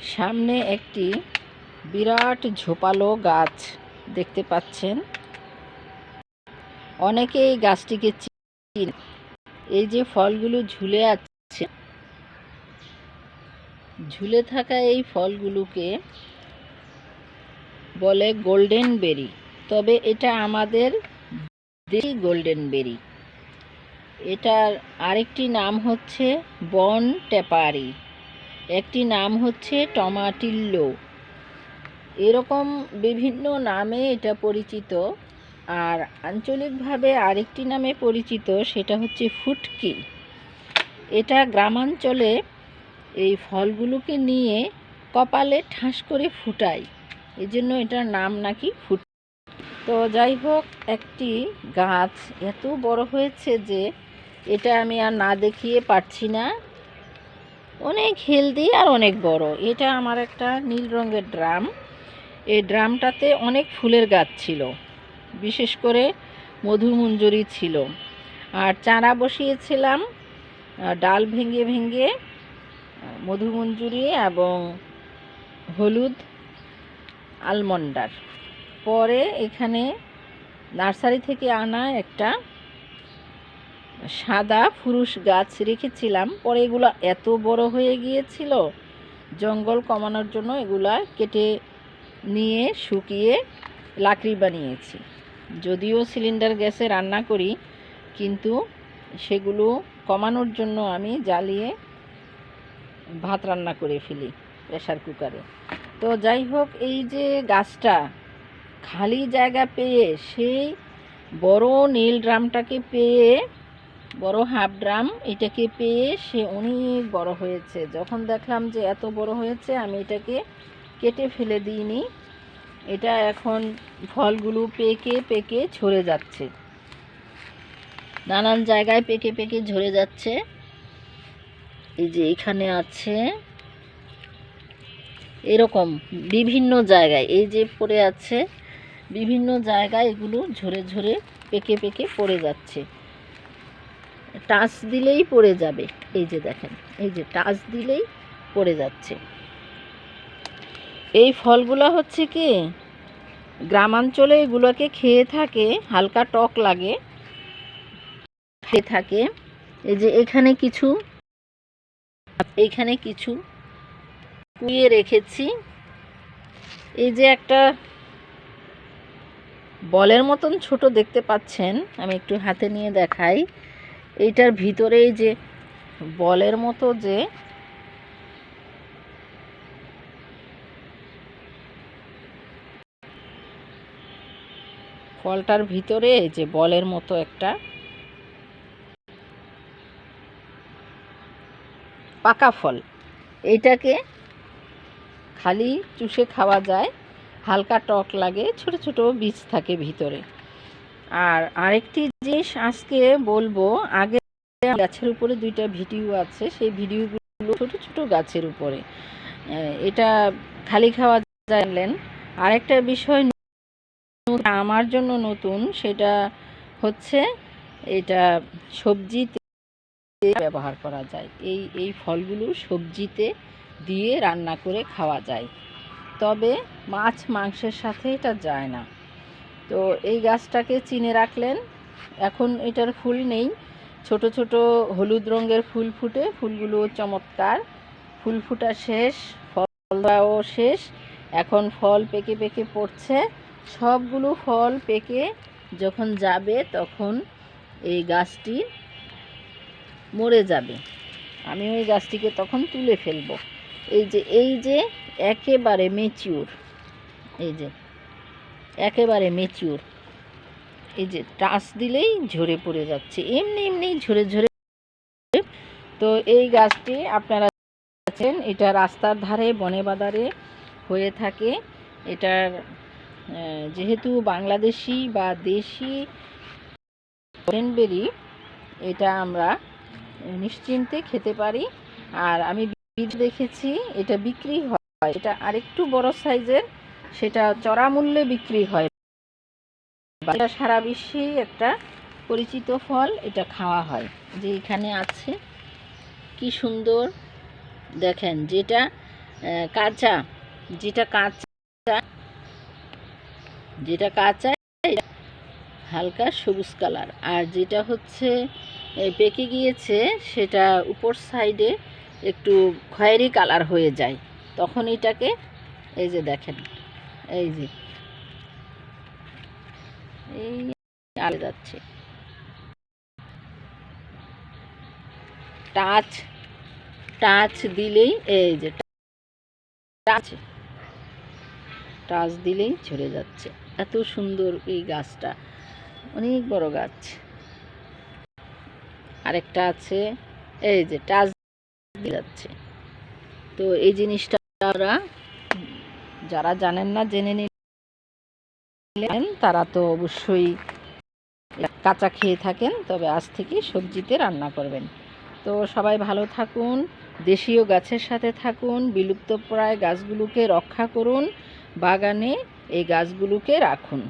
সামনে একটি বিরাট ঝোপালো গাছ দেখতে পাচ্ছেন। অনেকে এই গাছটিকে চিন এই যে ফলগুলো ঝুলে আছে, ঝুলে থাকা এই ফলগুলোকে বলে গোল্ডেন বেরি। তবে এটা আমাদের দেশি গোল্ডেন বেরি। এটার আরেকটি নাম হচ্ছে বন টেপারি। একটি নাম হচ্ছে টমাটিল্লো। এরকম বিভিন্ন নামে এটা পরিচিত। আর আঞ্চলিকভাবে আরেকটি নামে পরিচিত সেটা হচ্ছে ফুটকি। এটা গ্রামাঞ্চলে এই ফলগুলোকে নিয়ে কপালে ঠাস করে ফুটায়। এই জন্য এটার নাম নাকি ফুট তো যাই হোক, একটি গাছ এত বড় হয়েছে যে এটা আমি আর না দেখিয়ে পারছি না। অনেক হেলদি আর অনেক বড়। এটা আমার একটা নীল রঙের ড্রাম। এই ড্রামটাতে অনেক ফুলের গাছ ছিল। বিশেষ করে মধুমঞ্জুরি ছিল। আর চারা বসিয়েছিলাম ডাল ভেঙে ভেঙে মধুমঞ্জুরি এবং হলুদ আলমন্ডার পরে এখানে নার্সারি থেকে আনা একটা সাদা ফুরুষ গাছ রেখেছিলাম। পরে এগুলো এত বড় হয়ে গিয়েছিল, জঙ্গল কমানোর জন্য এগুলা কেটে নিয়ে শুকিয়ে লাকড়ি বানিয়েছি। যদিও সিলিন্ডার গ্যাসে রান্না করি, কিন্তু সেগুলো কমানোর জন্য আমি জ্বালিয়ে ভাত রান্না করে ফেলি প্রেশার কুকারে। তো যাই হোক, এই যে গাছটা খালি জায়গা পেয়ে, সেই বড় নীল ড্রামটাকে পেয়ে বড় হাফ ড্রাম, এটাকে পেয়ে সে অনেক বড় হয়েছে। যখন দেখলাম যে এত বড় হয়েছে, আমি এটাকে কেটে ফেলে দিইনি। এটা এখন ফলগুলো পেকে পেকে ঝরে যাচ্ছে। নানান জায়গায় পেকে পেকে ঝরে যাচ্ছে। এই যে এখানে আছে এরকম বিভিন্ন জায়গায়, এই যে পড়ে আছে বিভিন্ন জায়গায় এগুলো ঝরে ঝরে পেকে পেকে পড়ে যাচ্ছে। টাচ দিলেই পড়ে যাবে। এই যে দেখেন, এই যে টাচ দিলেই পড়ে যাচ্ছে। এই ফলগুলো হচ্ছে কি, গ্রামাঞ্চলে এগুলোকে খেয়ে থাকে, হালকা টক লাগে। খেয়ে থাকে। এই যে এখানে কিছু এইখানে কিছু কুইয়ে রেখেছি। এই যে একটা বলের মতন ছোট দেখতে পাচ্ছেন, আমি একটু হাতে নিয়ে দেখাই। এইটার ভিতরে এই যে বলের মতো যে ফলটার ভিতরে যে বলের মতো একটা পাকা ফল। এইটাকে খালি চুষে খাওয়া যায়, হালকা টক লাগে, ছোট ছোট বীজ থাকে ভিতরে। আর আরেকটি জিনিস আজকে বলব, আগে গাছের উপরে দুইটা ভিডিও আছে, সেই ভিডিওগুলো ছোট ছোট গাছের উপরে। এটা খালি খাওয়া জানলেন আরেকটা বিষয় আমার জন্য নতুন, সেটা হচ্ছে এটা সবজিতে ব্যবহার করা যায়। এই এই ফলগুলো সবজিতে দিয়ে রান্না করে খাওয়া যায়। তবে মাছ মাংসের সাথে এটা যায় না। তো এই গাছটাকে চিনে রাখলেন এখন এটার ফুল নেই। ছোট ছোট হলুদ রঙের ফুল ফুটে, ফুলগুলো চমৎকার। ফুল ফুটা শেষ ফল দেওয়াও শেষ। এখন ফল পেকে পেকে পড়ছে। সবগুলো ফল পেকে যখন যাবে তখন এই গাছটি মরে যাবে। আমি ওই গাছটিকে তখন তুলে ফেলব। এই যে এই যে একেবারে মেচিউর এই যে, একেবারে মেচিউর এই যে টাচ দিলেই ঝরে পড়ে যাচ্ছে, এমনি এমনি ঝরে ঝরে। তো এই গাছটি আপনারা আছেন, এটা রাস্তার ধারে, বনে বাদারে হয়ে থাকে। এটার যেহেতু বাংলাদেশি বা দেশি বেরি এটা আমরা নিশ্চিন্তে খেতে পারি। আর আমি বীজ দেখেছি, এটা বিক্রি হয়, এটা আরেকটু বড় সাইজের, সেটা চড়া মূল্যে বিক্রি হয়। এটা সারা বিশ্বেই একটা পরিচিত ফল এটা খাওয়া হয়। যে এখানে আছে, কি সুন্দর দেখেন যেটা কাঁচা যেটা কাঁচা যেটা কাঁচা, হালকা সবুজ কালার। আর যেটা হচ্ছে পেকে গিয়েছে, সেটা উপর সাইডে একটু খয়েরি কালার হয়ে যায়। তখন এটাকে, এই যে দেখেন, এই যে এই আলে যাচ্ছে। টাচ টাচ দিলেই এই যে টাচ টাচ দিলেই ঝরে যাচ্ছে। এত সুন্দর এই গাছটা, অনেক বড় গাছ। আরেকটা আছে, এই যে টাচ দিয়ে যাচ্ছে। তো এই জিনিসটা যারা জানেন না, জেনে নিলেন তারা তো অবশ্যই কাঁচা খেয়ে থাকেন, তবে আজ থেকে সবজিতে রান্না করবেন। তো সবাই ভালো থাকুন, দেশীয় গাছের সাথে থাকুন, বিলুপ্তপ্রায় গাছগুলোকে রক্ষা করুন, বাগানে এই গাছগুলোকে রাখুন।